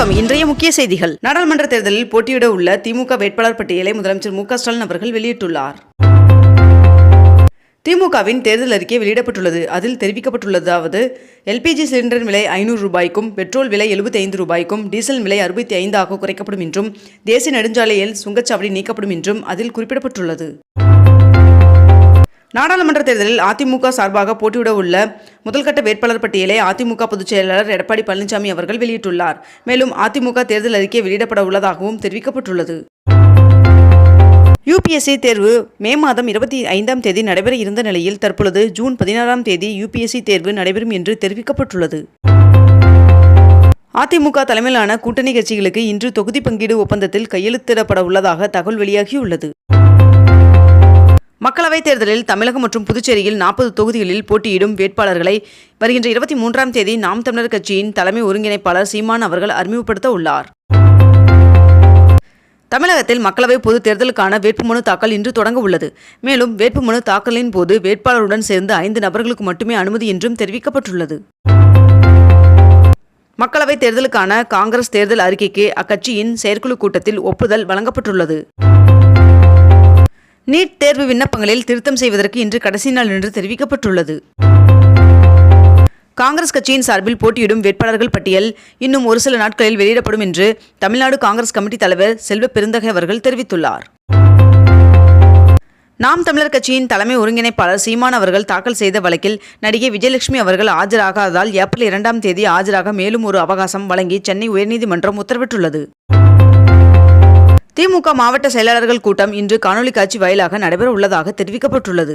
வணக்கம். இன்றைய முக்கிய செய்திகள். நாடாளுமன்ற தேர்தலில் போட்டியிட உள்ள திமுக வேட்பாளர் பட்டியலை முதலமைச்சர் மு ஸ்டாலின் அவர்கள் வெளியிட்டுள்ளார். திமுகவின் தேர்தல் அறிக்கை வெளியிடப்பட்டுள்ளது. அதில் தெரிவிக்கப்பட்டுள்ளதாவது எல்பிஜி சிலிண்டர் விலை ஐநூறு ரூபாய்க்கும் பெட்ரோல் விலை 75 ரூபாய்க்கும் டீசல் விலை அறுபத்தி ஐந்தாக குறைக்கப்படும் என்றும் தேசிய நெடுஞ்சாலையில் சுங்கச்சாவடி நீக்கப்படும் என்றும் அதில் குறிப்பிடப்பட்டுள்ளது. நாடாளுமன்ற தேர்தலில் அதிமுக சார்பாக போட்டியிட உள்ள முதல்கட்ட வேட்பாளர் பட்டியலை அதிமுக பொதுச் செயலாளர் எடப்பாடி பழனிசாமி அவர்கள் வெளியிட்டுள்ளார். மேலும் அதிமுக தேர்தல் அறிக்கை வெளியிடப்பட உள்ளதாகவும் தெரிவிக்கப்பட்டுள்ளது. யுபிஎஸ்சி தேர்வு மே மாதம் இருபத்தி ஐந்தாம் தேதி நடைபெற இருந்த நிலையில் தற்பொழுது ஜூன் பதினாறாம் தேதி யுபிஎஸ்சி தேர்வு நடைபெறும் என்று தெரிவிக்கப்பட்டுள்ளது. அதிமுக தலைமையிலான கூட்டணி கட்சிகளுக்கு இன்று தொகுதி பங்கீடு ஒப்பந்தத்தில் கையெழுத்திடப்பட உள்ளதாக தகவல் வெளியாகியுள்ளது. மக்களவைத் தேர்தலில் தமிழகம் மற்றும் புதுச்சேரியில் நாற்பது தொகுதிகளில் போட்டியிடும் வேட்பாளர்களை வருகின்ற இருபத்தி மூன்றாம் தேதி நாம் தமிழர் கட்சியின் தலைமை ஒருங்கிணைப்பாளர் சீமான் அவர்கள் அறிமுகப்படுத்த உள்ளார். தமிழகத்தில் மக்களவை பொதுத் தேர்தலுக்கான வேட்புமனு தாக்கல் இன்று தொடங்க உள்ளது. மேலும் வேட்புமனு தாக்கலின் போது வேட்பாளருடன் சேர்ந்து ஐந்து நபர்களுக்கு மட்டுமே அனுமதி என்றும் தெரிவிக்கப்பட்டுள்ளது. மக்களவைத் தேர்தலுக்கான காங்கிரஸ் தேர்தல் அறிக்கைக்கு அக்கட்சியின் செயற்குழு கூட்டத்தில் ஒப்புதல் வழங்கப்பட்டுள்ளது. நீட் தேர்வு விண்ணப்பங்களில் திருத்தம் செய்வதற்கு இன்று கடைசி நாள் என்று தெரிவிக்கப்பட்டுள்ளது. காங்கிரஸ் கட்சியின் சார்பில் போட்டியிடும் வேட்பாளர்கள் பட்டியல் இன்னும் ஒரு சில நாட்களில் வெளியிடப்படும் என்று தமிழ்நாடு காங்கிரஸ் கமிட்டி தலைவர் செல்வ பெருந்தகை அவர்கள் தெரிவித்துள்ளார். நாம் தமிழர் கட்சியின் தலைமை ஒருங்கிணைப்பாளர் சீமான் அவர்கள் தாக்கல் செய்த வழக்கில் நடிகை விஜயலட்சுமி அவர்கள் ஆஜராகாததால் ஏப்ரல் இரண்டாம் தேதி ஆஜராக மேலும் ஒரு அவகாசம் வழங்கி சென்னை உயர்நீதிமன்றம் உத்தரவிட்டுள்ளது. திமுக மாவட்ட செயலாளர்கள் கூட்டம் இன்று காணொலி காட்சி வாயிலாக நடைபெற உள்ளதாக தெரிவிக்கப்பட்டுள்ளது.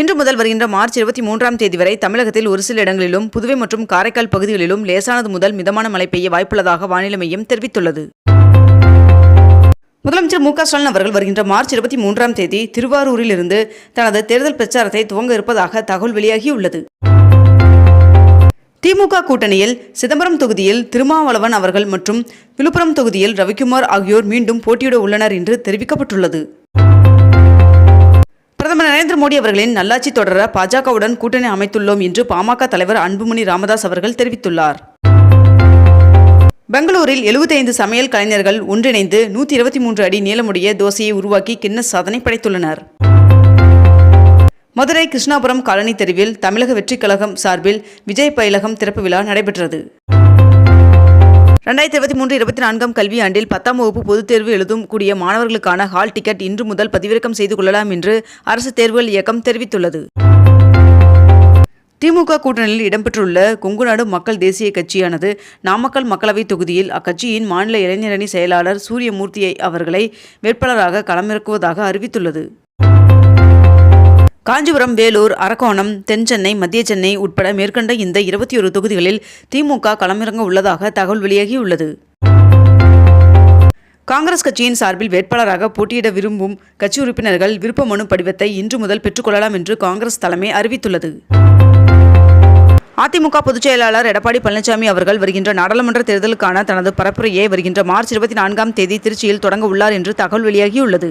இன்று முதல் வருகின்ற மார்ச் இருபத்தி மூன்றாம் தேதி வரை தமிழகத்தில் ஒரு சில இடங்களிலும் புதுவை மற்றும் காரைக்கால் பகுதிகளிலும் லேசானது முதல் மிதமான மழை பெய்ய வாய்ப்புள்ளதாக வானிலை மையம் தெரிவித்துள்ளது. முதலமைச்சர் மு க ஸ்டாலின் அவர்கள் வருகின்ற மார்ச் இருபத்தி மூன்றாம் தேதி திருவாரூரில் இருந்து தனது தேர்தல் பிரச்சாரத்தை துவங்க இருப்பதாக தகவல் வெளியாகியுள்ளது. திமுக கூட்டணியில் சிதம்பரம் தொகுதியில் திருமாவளவன் அவர்கள் மற்றும் விழுப்புரம் தொகுதியில் ரவிக்குமார் ஆகியோர் மீண்டும் போட்டியிட உள்ளனர் என்று தெரிவிக்கப்பட்டுள்ளது. பிரதமர் நரேந்திர மோடி அவர்களின் நல்லாட்சி தொடர பாஜகவுடன் கூட்டணி அமைத்துள்ளோம் என்று பாமக தலைவர் அன்புமணி ராமதாஸ் அவர்கள் தெரிவித்துள்ளார். பெங்களூரில் 75 சமையல் கலைஞர்கள் ஒன்றிணைந்து நூற்றி இருபத்தி மூன்று அடி நீளமுடைய தோசையை உருவாக்கி கின்னஸ் சாதனை படைத்துள்ளனர். மதுரை கிருஷ்ணாபுரம் காலனி தெருவில் தமிழக வெற்றிக் கழகம் சார்பில் விஜய் பயிலகம் திறப்பு விழா நடைபெற்றது. ரெண்டாயிரத்தி இருபத்தி மூன்று இருபத்தி நான்காம் கல்வியாண்டில் பத்தாம் வகுப்பு பொதுத் தேர்வு எழுதும் கூடிய மாணவர்களுக்கான ஹால் டிக்கெட் இன்று முதல் பதிவிறக்கம் செய்து கொள்ளலாம் என்று அரசு தேர்வுகள் இயக்கம் தெரிவித்துள்ளது. திமுக கூட்டணியில் இடம்பெற்றுள்ள கொங்குநாடு மக்கள் தேசிய கட்சியானது நாமக்கல் மக்களவைத் தொகுதியில் அக்கட்சியின் மாநில இளைஞரணி செயலாளர் சூரியமூர்த்தியை அவர்களை வேட்பாளராக களமிறக்குவதாக அறிவித்துள்ளது. காஞ்சிபுரம் வேலூர் அரக்கோணம் தென் சென்னை மத்திய சென்னை உட்பட மேற்கண்ட இந்த இருபத்தி ஒரு தொகுதிகளில் திமுக களமிறங்க உள்ளதாக தகவல் வெளியாகியுள்ளது. காங்கிரஸ் கட்சியின் சார்பில் வேட்பாளராக போட்டியிட விரும்பும் கட்சி உறுப்பினர்கள் விருப்ப மனு படிவத்தை இன்று முதல் பெற்றுக்கொள்ளலாம் என்று காங்கிரஸ் தலைமை அறிவித்துள்ளது. அதிமுக பொதுச் செயலாளர் எடப்பாடி பழனிசாமி அவர்கள் வருகின்ற நாடாளுமன்ற தேர்தலுக்கான தனது பரப்புரையை வருகின்ற மார்ச் இருபத்தி நான்காம் தேதி திருச்சியில் தொடங்க உள்ளார் என்று தகவல் வெளியாகியுள்ளது.